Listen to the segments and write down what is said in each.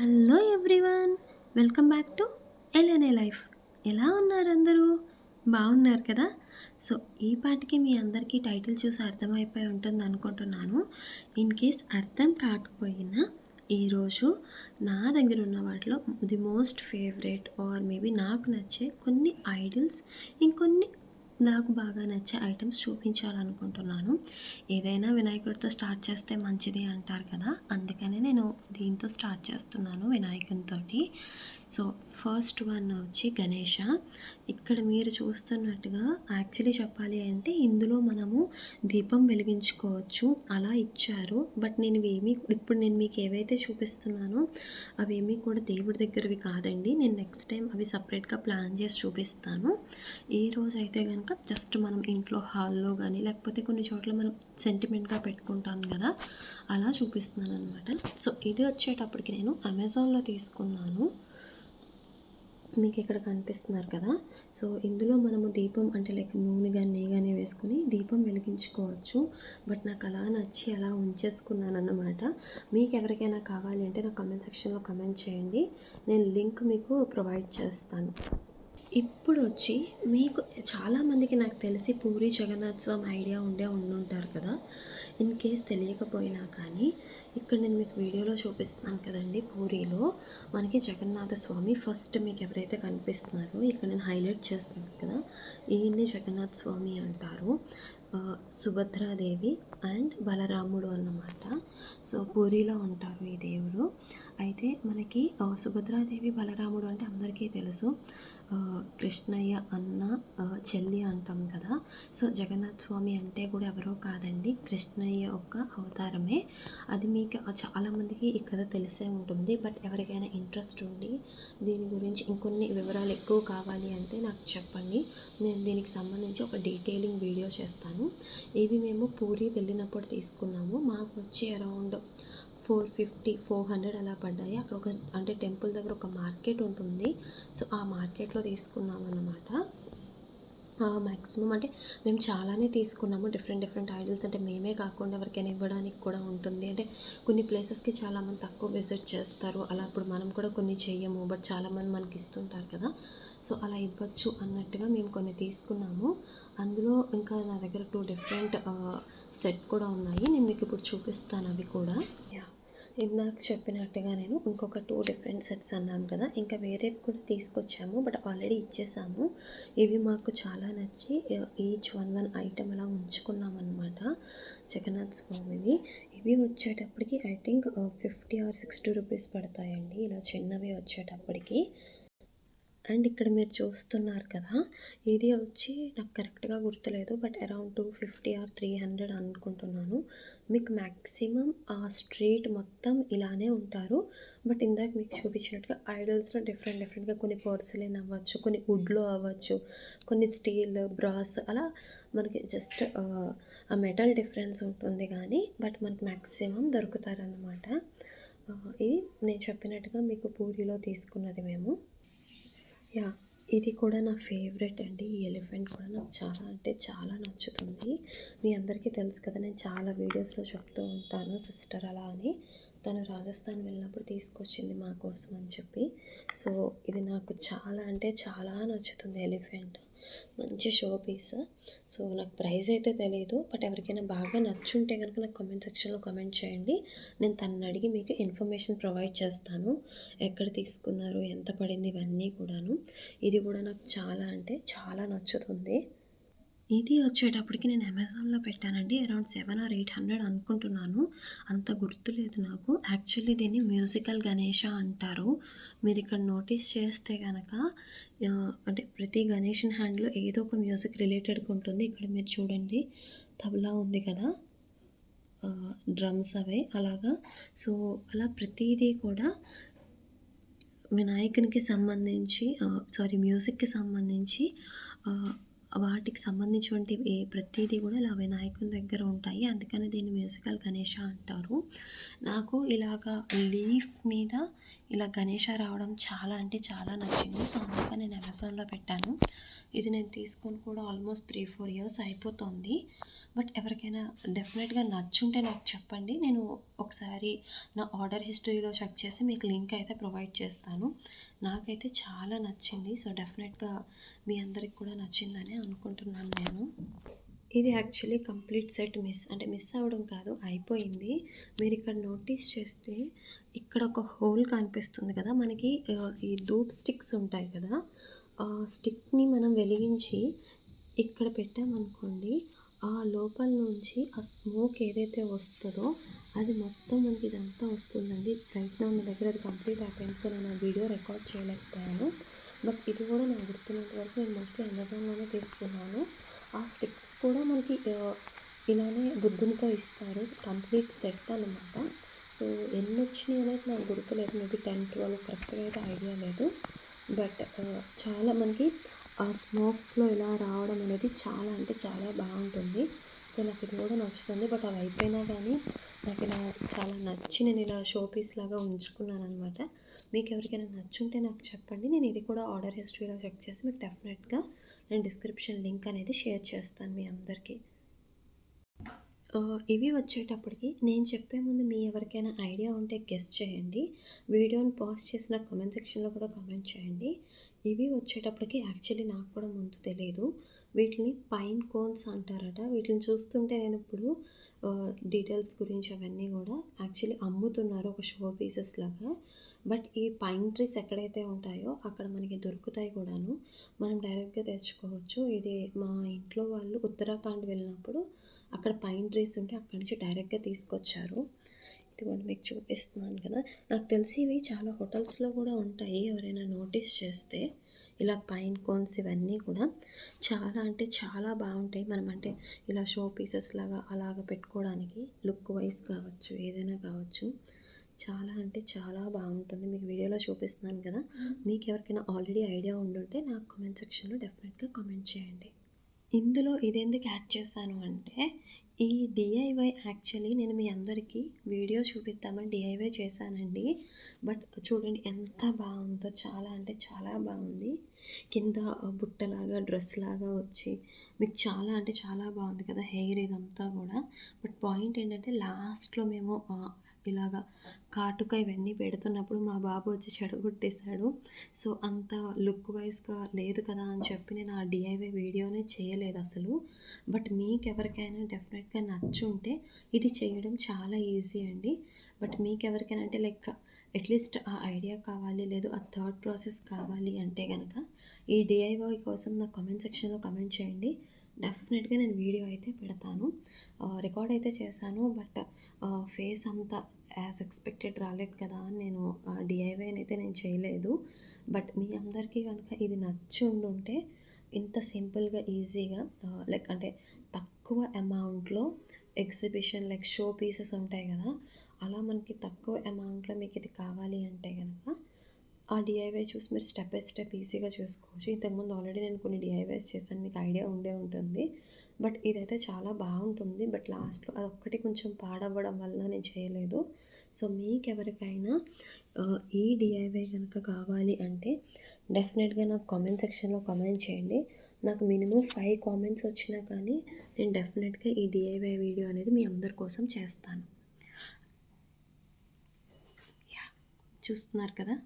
Hello everyone welcome back to LNA life. ఎలా ఉన్నారు అందరూ? బాగున్నారు కదా? సో ఈ పాటికి మీ అందరికీ టైటిల్ చూసి అర్థమైపోయి ఉంటుంది అనుకుంటున్నాను. ఇన్ కేస్ అర్థం కాకపోయినా ఈరోజు నా దగ్గర ఉన్న వాటిలో the most favourite or maybe నాకు నచ్చే కొన్ని ఐడిల్స్ ఇంకొన్ని నాకు బాగా నచ్చే ఐటమ్స్ చూపించాలనుకుంటున్నాను. ఏదైనా వినాయకుడితో స్టార్ట్ చేస్తే మంచిది అంటారు కదా. అందుకనే నేను దీంతో స్టార్ట్ చేస్తున్నాను వినాయకునితో సో ఫస్ట్ వన్ వచ్చి గణేష. ఇక్కడ మీరు చూస్తున్నట్టుగా యాక్చువల్లీ చెప్పాలి అంటే ఇందులో మనము దీపం వెలిగించుకోవచ్చు. అలా ఇచ్చారు. బట్ నేను ఏమీ ఇప్పుడు నేను మీకు ఏవైతే చూపిస్తున్నానో అవేమీ కూడా దేవుడి దగ్గరవి కాదండి. నేను నెక్స్ట్ టైం అవి సపరేట్గా ప్లాన్ చేసి చూపిస్తాను. ఈ రోజు అయితే కనుక జస్ట్ మనం ఇంట్లో హాల్లో కానీ లేకపోతే కొన్ని చోట్ల మనం సెంటిమెంట్గా పెట్టుకుంటాం కదా అలా చూపిస్తున్నాను అనమాట సో ఇది వచ్చేటప్పటికి నేను అమెజాన్లో తీసుకున్నాను. మీకు ఇక్కడ కనిపిస్తున్నారు కదా? సో ఇందులో మనము దీపం అంటే లైక్ నూనె కానీ నెయ్యి కానీ వేసుకుని దీపం వెలిగించుకోవచ్చు. బట్ నాకు అలా నచ్చి అలా ఉంచేసుకున్నాను అన్నమాట మీకు ఎవరికైనా కావాలి అంటే నా కమెంట్ సెక్షన్లో కమెంట్ చేయండి. నేను లింక్ మీకు ప్రొవైడ్ చేస్తాను. ఇప్పుడు వచ్చి మీకు చాలామందికి నాకు తెలిసి పూరి జగన్నాథ్ స్వామి ఐడియా ఉండే ఉండుంటారు కదా. ఇన్ కేస్ తెలియకపోయినా కానీ ఇక్కడ నేను మీకు వీడియోలో చూపిస్తున్నాను కదండి పూరిలో. మనకి జగన్నాథ స్వామి ఫస్ట్ మీకు ఎవరైతే కనిపిస్తున్నారో ఇక్కడ నేను హైలైట్ చేస్తున్నాను కదా. ఈయన్ని జగన్నాథ స్వామి అంటారు సుభద్రాదేవి అండ్ బలరాముడు అన్నమాట. సో పూరిలో ఉంటారు ఈ దేవుడు. అయితే మనకి సుభద్రాదేవి బలరాముడు అంటే అందరికీ తెలుసు. కృష్ణయ్య అన్న చెల్లి అంటాం కదా. సో జగన్నాథ్ స్వామి అంటే కూడా ఎవరో కాదండి. కృష్ణయ్య యొక్క అవతారమే. అది మీకు చాలామందికి ఈ కథ తెలిసే ఉంటుంది. బట్ ఎవరికైనా ఇంట్రెస్ట్ ఉండి దీని గురించి ఇంకొన్ని వివరాలు ఎక్కువ కావాలి అంటే నాకు చెప్పండి. నేను దీనికి సంబంధించి ఒక డీటెయిలింగ్ వీడియో చేస్తాను. ఇవి మేము పూరి వెళ్ళినప్పుడు తీసుకున్నాము. మాకు వచ్చి around four fifty four hundred అలా పడ్డాయి. అక్కడ ఒక అంటే టెంపుల్ దగ్గర ఒక మార్కెట్ ఉంటుంది. సో ఆ మార్కెట్లో తీసుకున్నాం అన్నమాట మ్యాక్సిమం అంటే మేము చాలానే తీసుకున్నాము. డిఫరెంట్ డిఫరెంట్ ఐడల్స్ అంటే మేమే కాకుండా ఎవరికైనా ఇవ్వడానికి కూడా ఉంటుంది. అంటే కొన్ని ప్లేసెస్కి చాలామంది తక్కువ విజిట్ చేస్తారు. అలా అప్పుడు మనం కూడా కొన్ని చేయము బట్ చాలామంది మనకి ఇస్తుంటారు కదా. సో అలా ఇవ్వచ్చు అన్నట్టుగా మేము కొన్ని తీసుకున్నాము. అందులో ఇంకా నా దగ్గర టూ డిఫరెంట్ సెట్ కూడా ఉన్నాయి. నేను మీకు ఇప్పుడు చూపిస్తాను అవి కూడా. యా. ఇందాక చెప్పినట్టుగా నేను ఇంకొక టూ డిఫరెంట్ సెట్స్ అన్నాను కదా ఇంకా వేరే కూడా తీసుకొచ్చాము బట్ ఆల్రెడీ ఇచ్చేసాము. ఇవి మాకు చాలా నచ్చి ఈచ్ వన్ వన్ ఐటెం అలా ఉంచుకున్నాం అనమాట జగన్నాథ్ స్వామివి. ఇవి వచ్చేటప్పటికి I think fifty or sixty rupees పడతాయండి ఇలా చిన్నవి వచ్చేటప్పటికి. అండ్ ఇక్కడ మీరు చూస్తున్నారు కదా ఇది వచ్చి నాకు కరెక్ట్గా గుర్తులేదు but around two fifty or three hundred అనుకుంటున్నాను. మీకు మ్యాక్సిమం ఆ స్ట్రీట్ మొత్తం ఇలానే ఉంటారు. బట్ ఇందాక మీకు చూపించినట్టుగా ఐడల్స్లో డిఫరెంట్ డిఫరెంట్గా కొన్ని పోర్సిలిన్ అవ్వచ్చు కొన్ని వుడ్లో అవ్వచ్చు కొన్ని స్టీల్ బ్రాస్ అలా మనకి జస్ట్ ఆ మెటల్ డిఫరెన్స్ ఉంటుంది కానీ బట్ మనకి మ్యాక్సిమం దొరుకుతారనమాట ఇది నేను చెప్పినట్టుగా మీకు పూరిలో తీసుకున్నది మేము. యా ఇది కూడా నా ఫేవరెట్ అండి. ఈ ఎలిఫెంట్ కూడా నాకు చాలా అంటే చాలా నచ్చుతుంది. మీ అందరికీ తెలుసు కదా నేను చాలా వీడియోస్లో చెప్తూ ఉంటాను సిస్టర్ అలా అని. తను రాజస్థాన్ వెళ్ళినప్పుడు తీసుకొచ్చింది మా కోసం అని చెప్పి. సో ఇది నాకు చాలా అంటే చాలా నచ్చుతుంది ఎలిఫెంట్. మంచి షో పీస్ సో నాకు ప్రైస్ అయితే తెలియదు బట్ ఎవరికైనా బాగా నచ్చుంటే కనుక నాకు కామెంట్ సెక్షన్లో కామెంట్ చేయండి. నేను తనని అడిగి మీకు ఇన్ఫర్మేషన్ ప్రొవైడ్ చేస్తాను. ఎక్కడ తీసుకున్నారు ఎంత పడింది ఇవన్నీ కూడాను. ఇది కూడా నాకు చాలా అంటే చాలా నచ్చుతుంది. ఇది వచ్చేటప్పటికి నేను అమెజాన్లో పెట్టానండి around seven or eight hundred అనుకుంటున్నాను. అంత గుర్తులేదు నాకు. యాక్చువల్లీ దీన్ని మ్యూజికల్ గణేష అంటారు. మీరు ఇక్కడ నోటీస్ చేస్తే కనుక అంటే ప్రతి గణేషన్ హ్యాండ్లో ఏదో ఒక మ్యూజిక్ రిలేటెడ్గా ఉంటుంది. ఇక్కడ మీరు చూడండి తబలా ఉంది కదా? డ్రమ్స్ అవే అలాగా. సో అలా ప్రతిదీ కూడా వినాయకునికి సంబంధించి సారీ మ్యూజిక్కి సంబంధించి వాటికి సంబంధించినటువంటి ఏ కూడా ఇలా వినాయకుని దగ్గర ఉంటాయి. అందుకని దీన్ని మ్యూజికల్ గణేష అంటారు. నాకు ఇలాగా లీఫ్ మీద ఇలా గణేష రావడం చాలా అంటే చాలా నచ్చింది. సో అందుకని నేను అమెజాన్లో పెట్టాను. ఇది నేను తీసుకొని కూడా ఆల్మోస్ట్ త్రీ ఫోర్ ఇయర్స్ అయిపోతుంది. బట్ ఎవరికైనా డెఫినెట్గా నచ్చుంటే నాకు చెప్పండి. నేను ఒకసారి నా ఆర్డర్ హిస్టరీలో చెక్ చేసి మీకు లింక్ అయితే ప్రొవైడ్ చేస్తాను. నాకైతే చాలా నచ్చింది. సో డెఫినెట్గా మీ అందరికి కూడా నచ్చిందని అనుకుంటున్నాను నేను. ఇది యాక్చువల్లీ కంప్లీట్ సెట్ మిస్ అంటే మిస్ అవ్వడం కాదు అయిపోయింది. మీరు ఇక్కడ నోటీస్ చేస్తే ఇక్కడ ఒక హోల్ కనిపిస్తుంది కదా మనకి ఈ ధూప్ స్టిక్స్ ఉంటాయి కదా ఆ స్టిక్ని మనం వెలిగించి ఇక్కడ పెట్టామనుకోండి ఆ లోపల నుంచి ఆ స్మోక్ ఏదైతే వస్తుందో అది మొత్తం మనకి ఇదంతా వస్తుందండి. రైట్ నా దగ్గర అది కంప్లీట్ అయిపోయింది సో నేను ఆ వీడియో రికార్డ్ చేయలేకపోయాను. బట్ ఇది కూడా నాకు గుర్తున్నంత వరకు నేను మోస్ట్లీ అమెజాన్లోనే తీసుకున్నాను. ఆ స్టిక్స్ కూడా మనకి ఇలానే బుద్ధునితో ఇస్తారు. కంప్లీట్ సెట్ అనమాట సో ఎన్ని వచ్చినాయి అనేది నాకు గుర్తులేదు. మేబీ టెన్ ట్వెల్వ్ కరెక్ట్గా అయితే ఐడియా లేదు. బట్ చాలా మనకి ఆ స్మోక్ ఫ్లో ఇలా రావడం అనేది చాలా అంటే చాలా బాగుంటుంది. సో నాకు ఇది కూడా నచ్చుతుంది. బట్ అవి అయిపోయినా కానీ నాకు ఇలా చాలా నచ్చి నేను ఇలా షో పీస్ లాగా ఉంచుకున్నాను అనమాట మీకు ఎవరికైనా నచ్చుంటే నాకు చెప్పండి. నేను ఇది కూడా ఆర్డర్ హిస్టరీలో చెక్ చేసి మీకు డెఫినెట్గా నేను డిస్క్రిప్షన్ లింక్ అనేది షేర్ చేస్తాను మీ అందరికీ. ఇవి వచ్చేటప్పటికి నేను చెప్పే ముందు మీ ఎవరికైనా ఐడియా ఉంటే గెస్ట్ చేయండి. వీడియోని పాజ్ చేసిన కామెంట్ సెక్షన్లో కూడా కామెంట్ చేయండి. ఇవి వచ్చేటప్పటికి యాక్చువల్లీ నాకు కూడా ముందు తెలియదు వీటిని పైన్ కోన్స్ అంటారట. వీటిని చూస్తుంటే నేను ఇప్పుడు డీటెయిల్స్ గురించి అవన్నీ కూడా యాక్చువల్లీ అమ్ముతున్నారు ఒక షో పీసెస్ లాగా. బట్ ఈ పైన్ ట్రీస్ ఎక్కడైతే ఉంటాయో అక్కడ మనకి దొరుకుతాయి కూడాను. మనం డైరెక్ట్గా తెచ్చుకోవచ్చు. ఇది మా ఇంట్లో వాళ్ళు ఉత్తరాఖండ్ వెళ్ళినప్పుడు అక్కడ పైన్ ట్రీస్ ఉంటే అక్కడి నుంచి డైరెక్ట్గా తీసుకొచ్చారు. ఇదిగోండి మీకు చూపిస్తున్నాను కదా. నాకు తెలిసి ఇవి చాలా హోటల్స్లో కూడా ఉంటాయి ఎవరైనా నోటీస్ చేస్తే. ఇలా పైన్ కోన్స్ ఇవన్నీ కూడా చాలా అంటే చాలా బాగుంటాయి. మనం అంటే ఇలా షో పీసెస్ లాగా అలాగ పెట్టుకోవడానికి లుక్ వైజ్ కావచ్చు ఏదైనా కావచ్చు. చాలా అంటే చాలా బాగుంటుంది. మీకు వీడియోలో చూపిస్తున్నాను కదా. మీకు ఎవరికైనా ఆల్రెడీ ఐడియా ఉండుంటే నాకు కామెంట్ సెక్షన్లో డెఫినెట్గా కామెంట్ చేయండి. ఇందులో ఇదెందుకు యాడ్ చేశాను అంటే ఈ డిఐవై యాక్చువల్లీ నేను మీ అందరికీ వీడియో చూపిద్దామని డిఐవై చేశానండి. బట్ చూడండి ఎంత బాగుందో చాలా అంటే చాలా బాగుంది. కింద బుట్టలాగా డ్రెస్ లాగా వచ్చి మీకు చాలా అంటే చాలా బాగుంది కదా హెయిర్ ఇదంతా కూడా. బట్ పాయింట్ ఏంటంటే లాస్ట్లో మేము ఇలాగా కాటుక ఇవన్నీ పెడుతున్నప్పుడు మా బాబు వచ్చి చెడగొట్టేశాడు. సో అంత లుక్ వైజ్గా లేదు కదా అని చెప్పి నేను ఆ డిఐవై వీడియోనే చేయలేదు అసలు. బట్ మీకు ఎవరికైనా డెఫినెట్గా నచ్చుంటే ఇది చేయడం చాలా ఈజీ అండి. బట్ మీకు ఎవరికైనా అంటే లైక్ అట్లీస్ట్ ఆ ఐడియా కావాలి లేదు ఆ థర్డ్ ప్రాసెస్ కావాలి అంటే కనుక ఈ డిఐవై కోసం నా కామెంట్ సెక్షన్లో కమెంట్ చేయండి. డెఫినెట్గా నేను వీడియో అయితే పెడతాను. రికార్డ్ అయితే చేశాను. బట్ ఫేస్ అంతా యాజ్ ఎక్స్పెక్టెడ్ రాలేదు కదా అని నేను డిఐవైని అయితే నేను చేయలేదు. బట్ మీ అందరికీ కనుక ఇది నచ్చి ఉండుంటే ఇంత సింపుల్గా ఈజీగా లైక్ అంటే తక్కువ అమౌంట్లో ఎగ్జిబిషన్ లైక్ షో పీసెస్ ఉంటాయి కదా అలా మనకి తక్కువ అమౌంట్లో మీకు ఇది కావాలి అంటే కనుక ఆ డిఐవై చూసి మీరు స్టెప్ బై స్టెప్ ఈజీగా చూసుకోవచ్చు. ఇంతకుముందు ఆల్రెడీ నేను కొన్ని డిఐవైస్ చేశాను మీకు ఐడియా ఉండే ఉంటుంది. బట్ ఇదైతే చాలా బాగుంటుంది. బట్ లాస్ట్లో అది ఒక్కటి కొంచెం పాడవ్వడం వల్ల నేను చేయలేదు. సో మీకు ఎవరికైనా ఈ డిఐవై కనుక కావాలి అంటే డెఫినెట్గా నాకు కామెంట్ సెక్షన్లో కామెంట్ చేయండి. నాకు మినిమం ఫైవ్ కామెంట్స్ వచ్చినా కానీ నేను డెఫినెట్గా ఈ డిఐవై వీడియో అనేది మీ అందరి కోసం చేస్తాను. యా చూస్తున్నారు కదా?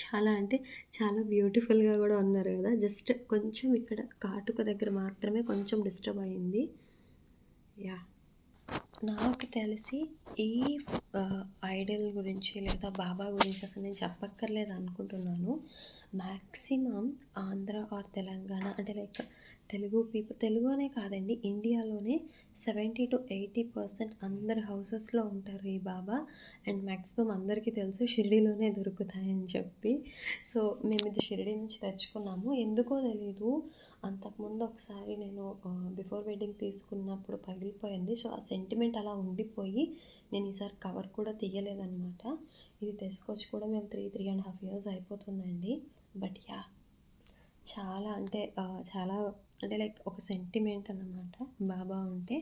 చాలా అంటే చాలా బ్యూటిఫుల్గా కూడా ఉన్నారు కదా. జస్ట్ కొంచెం ఇక్కడ కాటుక దగ్గర మాత్రమే కొంచెం డిస్టర్బ్ అయింది. యా నాకు తెలిసి ఈ ఐడల్ గురించి లేదా బాబా గురించి అసలు నేను చెప్పక్కర్లేదు అనుకుంటున్నాను. మ్యాక్సిమం ఆంధ్ర ఆర్ తెలంగాణ అంటే లైక్ తెలుగు పీపుల్ తెలుగు అనే కాదండి ఇండియాలోనే సెవెంటీ టు ఎయిటీ పర్సెంట్ అందరి హౌసెస్లో ఉంటారు ఈ బాబా. అండ్ మ్యాక్సిమం అందరికీ తెలుసు షిరిడీలోనే దొరుకుతాయని చెప్పి. సో మేము ఇది షిరిడీ నుంచి తెచ్చుకున్నాము. ఎందుకో తెలీదు అంతకుముందు ఒకసారి నేను బిఫోర్ వెడ్డింగ్ తీసుకున్నప్పుడు పగిలిపోయింది. సో ఆ సెంటిమెంట్ అలా ఉండిపోయి నేను ఈసారి కవర్ కూడా తీయలేదన్నమాట. ఇది తీసుకొచ్చి కూడా మేము three three and half years అయిపోతుందండి. బట్ యా చాలా అంటే చాలా అంటే లైక్ ఒక సెంటిమెంట్ అన్నమాట. బాబా ఉంటే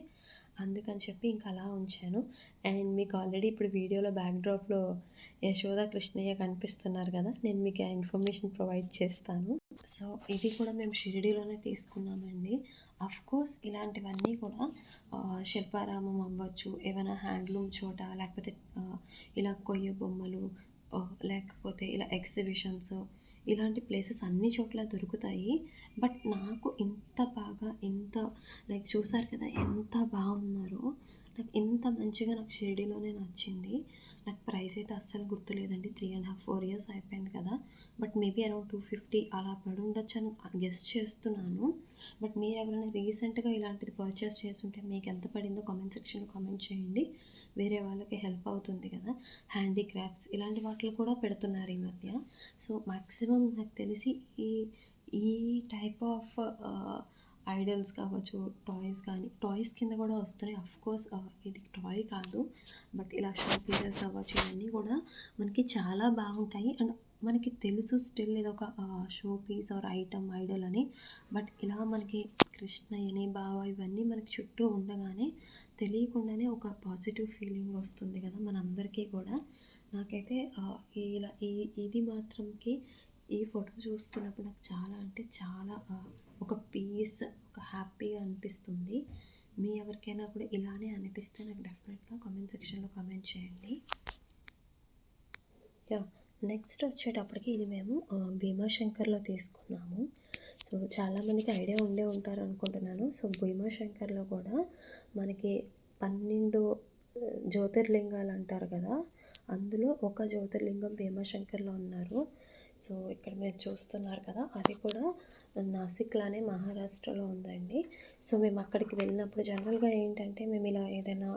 అందుకని చెప్పి ఇంకా అలా ఉంచాను. అండ్ మీకు ఆల్రెడీ ఇప్పుడు వీడియోలో బ్యాక్డ్రాప్లో యశోద కృష్ణయ్య కనిపిస్తున్నారు కదా నేను మీకు ఆ ఇన్ఫర్మేషన్ ప్రొవైడ్ చేస్తాను. సో ఇది కూడా మేము షిరిడీలోనే తీసుకున్నామండి. అఫ్ కోర్స్ ఇలాంటివన్నీ కూడా శిల్పారామం అవ్వచ్చు ఏమైనా హ్యాండ్లూమ్ చోట లేకపోతే ఇలా కొయ్య బొమ్మలు లేకపోతే ఇలా ఎగ్జిబిషన్స్ ఇలాంటి ప్లేసెస్ అన్ని చోట్ల దొరుకుతాయి. బట్ నాకు ఇంత బాగా ఇంత లైక్ చూసారు కదా ఎంత బాగున్నారో. నాకు ఇంత మంచిగా నాకు షిరిడీలోనే నచ్చింది. నాకు ప్రైస్ అయితే అస్సలు గుర్తులేదండి. Three and half four years అయిపోయింది కదా. But maybe around two fifty అలా పడి ఉండొచ్చు అని గెస్ట్ చేస్తున్నాను. బట్ మీరు ఎవరైనా రీసెంట్గా ఇలాంటిది పర్చేస్ చేస్తుంటే మీకు ఎంత పడిందో కామెంట్ సెక్షన్లో కామెంట్ చేయండి. వేరే వాళ్ళకి హెల్ప్ అవుతుంది కదా. హ్యాండీక్రాఫ్ట్స్ ఇలాంటి వాటిలో కూడా పెడుతున్నారు ఈ మధ్య. సో మ్యాక్సిమం నాకు తెలిసి ఈ ఈ టైప్ ఆఫ్ ఐడల్స్ కావచ్చు టాయ్స్ కానీ టాయ్స్ కింద కూడా వస్తున్నాయి. అఫ్ కోర్స్ ఇది టాయ్ కాదు. బట్ ఇలా షో పీసెస్ కావచ్చు ఇవన్నీ కూడా మనకి చాలా బాగుంటాయి. అండ్ మనకి తెలుసు స్టిల్ ఇది ఒక show piece or item idol అని. బట్ ఇలా మనకి కృష్ణయ్యని బావ ఇవన్నీ మనకి చుట్టూ ఉండగానే తెలియకుండానే ఒక పాజిటివ్ ఫీలింగ్ వస్తుంది కదా మనందరికీ కూడా. నాకైతే ఇలా ఈ ఇది మాత్రంకి ఈ ఫోటో చూస్తున్నప్పుడు నాకు చాలా అంటే చాలా ఒక పీస్ ఒక హ్యాపీగా అనిపిస్తుంది. మీ ఎవరికైనా కూడా ఇలానే అనిపిస్తే నాకు డెఫినెట్గా కామెంట్ సెక్షన్లో కామెంట్ చేయండి. యా నెక్స్ట్ వచ్చేటప్పటికి ఇది మేము భీమాశంకర్లో తీసుకున్నాము. సో చాలామందికి ఐడియా ఉండే ఉంటారు అనుకుంటున్నాను. సో భీమాశంకర్లో కూడా మనకి పన్నెండు జ్యోతిర్లింగాలు అంటారు కదా అందులో ఒక జ్యోతిర్లింగం భీమాశంకర్లో ఉన్నారు. సో ఇక్కడ మీరు చూస్తున్నారు కదా అది కూడా నాసిక్లానే మహారాష్ట్రలో ఉందండి. సో మేము అక్కడికి వెళ్ళినప్పుడు జనరల్గా ఏంటంటే మేము ఇలా ఏదైనా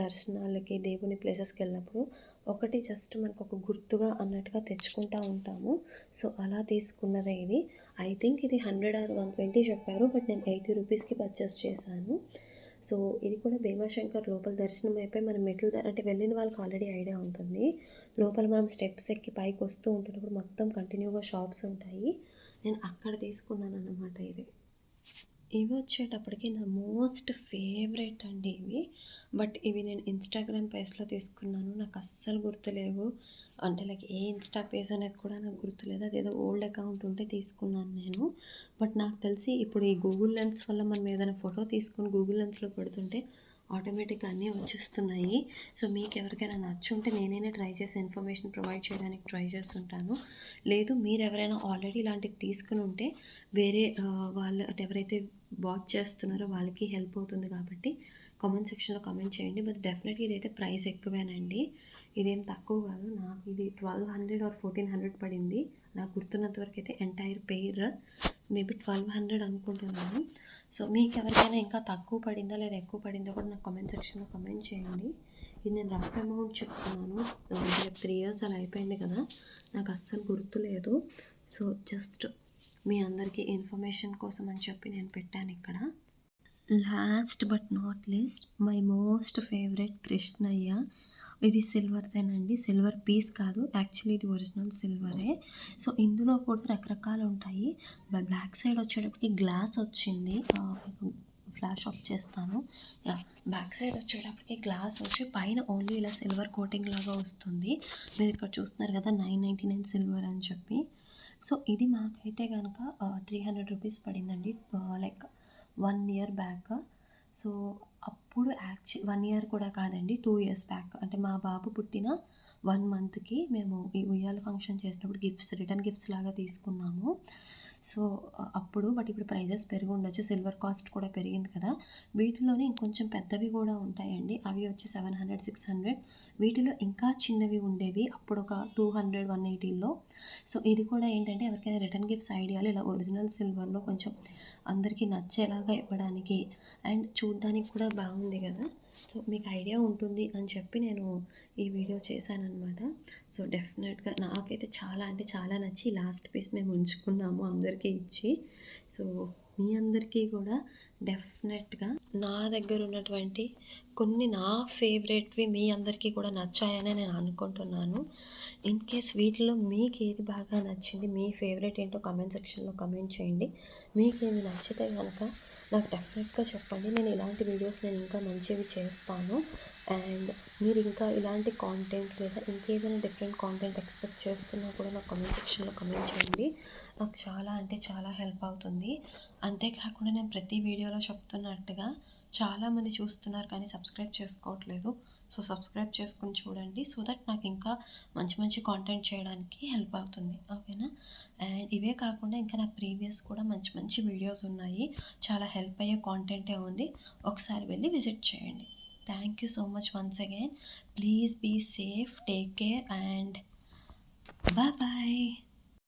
దర్శనాలకి దేవుని ప్లేసెస్కి వెళ్ళినప్పుడు ఒకటి జస్ట్ మనకు ఒక గుర్తుగా అన్నట్టుగా తెచ్చుకుంటూ ఉంటాము. సో అలా తీసుకున్నదే ఇది. ఐ థింక్ ఇది హండ్రెడ్ ఆర్ వన్ ట్వంటీ చెప్పారు బట్ నేను ఎయిటీ రూపీస్కి పర్చేస్ చేశాను. సో ఇది కూడా భీమాశంకర్ లోపల దర్శనం అయిపోయి మనం మెట్లు అంటే వెళ్ళిన వాళ్ళకి ఆల్రెడీ ఐడియా ఉంటుంది. లోపల మనం స్టెప్స్ ఎక్కి పైకి వస్తూ ఉంటున్నప్పుడు మొత్తం కంటిన్యూగా షాప్స్ ఉంటాయి. నేను అక్కడ తీసుకున్నాను అన్నమాట ఇది. ఇవి వచ్చేటప్పటికి నా మోస్ట్ ఫేవరెట్ అండి ఇవి. బట్ ఇవి నేను ఇన్స్టాగ్రామ్ పేజ్లో తీసుకున్నాను. నాకు అస్సలు గుర్తులేవు. అంటే లైక్ ఏ ఇన్స్టా పేజ్ అనేది కూడా నాకు గుర్తులేదు. అదేదో ఓల్డ్ అకౌంట్ ఉంటే తీసుకున్నాను నేను. బట్ నాకు తెలిసి ఇప్పుడు ఈ గూగుల్ లెన్స్ వల్ల మనం ఏదైనా ఫోటో తీసుకొని గూగుల్ లెన్స్లో పెడుతుంటే ఆటోమేటిక్గా అన్నీ వచ్చేస్తున్నాయి. సో మీకు ఎవరికైనా నచ్చుంటే నేనైనా ట్రై చేసి ఇన్ఫర్మేషన్ ప్రొవైడ్ చేయడానికి ట్రై చేస్తుంటాను. లేదు మీరు ఎవరైనా ఆల్రెడీ ఇలాంటివి తీసుకుని ఉంటే వేరే వాళ్ళు ఎవరైతే వాచ్ చేస్తున్నారో వాళ్ళకి హెల్ప్ అవుతుంది కాబట్టి కామెంట్ సెక్షన్లో కామెంట్ చేయండి. బట్ డెఫినెట్గా ఇదైతే ప్రైస్ ఎక్కువేనండి. ఇదేం తక్కువ కాదు. నాకు ఇది twelve hundred or fourteen hundred పడింది. నాకు గుర్తున్నంత వరకు అయితే entire pair maybe twelve hundred అనుకుంటున్నాను. సో మీకు ఎవరికైనా ఇంకా తక్కువ పడిందా లేదా ఎక్కువ పడిందో కూడా నాకు కామెంట్ సెక్షన్లో కామెంట్ చేయండి. ఇది నేను రఫ్ అమౌంట్ చెప్తున్నాను. త్రీ ఇయర్స్ అలా అయిపోయింది కదా నాకు అస్సలు గుర్తులేదు సో జస్ట్ మీ అందరికీ ఇన్ఫర్మేషన్ కోసం అని చెప్పి నేను పెట్టాను ఇక్కడ. Last but not least my most favourite Krishnayya ఇది సిల్వర్దేనండి. సిల్వర్ పీస్ కాదు. యాక్చువల్లీ ఇది ఒరిజినల్ సిల్వరే. సో ఇందులో కూడా రకరకాలు ఉంటాయి బ్లాక్ సైడ్ వచ్చేటప్పటికి గ్లాస్ వచ్చింది. ఫ్లాష్ ఆఫ్ చేస్తాను. బ్యాక్ సైడ్ వచ్చేటప్పటికి గ్లాస్ వచ్చి పైన ఓన్లీ ఇలా సిల్వర్ కోటింగ్ లాగా వస్తుంది. మీరు ఇక్కడ చూస్తున్నారు కదా నైన్ నైంటీ నైన్ సిల్వర్ అని చెప్పి. సో ఇది మాకైతే కనుక త్రీ హండ్రెడ్ రూపీస్ పడిందండి. Like one year back. So అప్పుడు యాక్చువల్ వన్ ఇయర్ కూడా కాదండి టూ ఇయర్స్ బ్యాక్. అంటే మా బాబు పుట్టిన వన్ మంత్కి మేము ఈ ఉయ్యాల ఫంక్షన్ చేసినప్పుడు గిఫ్ట్స్ రిటర్న్ గిఫ్ట్స్ లాగా తీసుకున్నాము. సో అప్పుడు బట్ ఇప్పుడు ప్రైజెస్ పెరిగి ఉండొచ్చు సిల్వర్ కాస్ట్ కూడా పెరిగింది కదా. వీటిలోనే ఇంకొంచెం పెద్దవి కూడా ఉంటాయండి. అవి వచ్చి సెవెన్ హండ్రెడ్ సిక్స్ హండ్రెడ్. వీటిలో ఇంకా చిన్నవి ఉండేవి అప్పుడు ఒక టూ హండ్రెడ్ వన్ ఎయిటీలో. సో ఇది కూడా ఏంటంటే ఎవరికైనా రిటర్న్ గిఫ్ట్స్ ఐడియాలు ఇలా ఒరిజినల్ సిల్వర్లో కొంచెం అందరికీ నచ్చేలాగా ఇవ్వడానికి అండ్ చూడడానికి కూడా బాగుంది కదా. సో మీకు ఐడియా ఉంటుంది అని చెప్పి నేను ఈ వీడియో చేశాను సో డెఫినెట్గా నాకైతే చాలా అంటే చాలా నచ్చి లాస్ట్ పీస్ మేము ఉంచుకున్నాము అందరికీ ఇచ్చి. సో మీ అందరికీ కూడా డెఫినెట్గా నా దగ్గర ఉన్నటువంటి కొన్ని నా ఫేవరెట్వి మీ అందరికీ కూడా నచ్చాయని నేను అనుకుంటున్నాను. ఇన్ కేస్ వీటిలో మీకు ఏది బాగా నచ్చింది మీ ఫేవరెట్ ఏంటో కమెంట్ సెక్షన్లో కమెంట్ చేయండి. మీకు ఏమి నచ్చితే కనుక నాకు డెఫినెట్గా చెప్పండి. నేను ఇలాంటి వీడియోస్ నేను ఇంకా మంచివి చేస్తాను. అండ్ మీరు ఇంకా ఇలాంటి కాంటెంట్ లేదా ఇంకేదైనా డిఫరెంట్ కాంటెంట్ ఎక్స్పెక్ట్ చేస్తున్నా కూడా నాకు కమెంట్ సెక్షన్లో కమెంట్ చేయండి. నాకు చాలా అంటే చాలా హెల్ప్ అవుతుంది. అంతేకాకుండా నేను ప్రతి వీడియోలో చెప్తున్నట్టుగా చాలామంది చూస్తున్నారు కానీ సబ్స్క్రైబ్ చేసుకోవట్లేదు. సో సబ్స్క్రైబ్ చేసుకుని చూడండి సో దట్ నాకు ఇంకా మంచి మంచి కాంటెంట్ చేయడానికి హెల్ప్ అవుతుంది ఓకేనా అండ్ ఇవే కాకుండా ఇంకా నా ప్రీవియస్ కూడా మంచి మంచి వీడియోస్ ఉన్నాయి. చాలా హెల్ప్ అయ్యే కాంటెంటే ఉంది. ఒకసారి వెళ్ళి విజిట్ చేయండి. Thank you so much once again please be safe take care and bye bye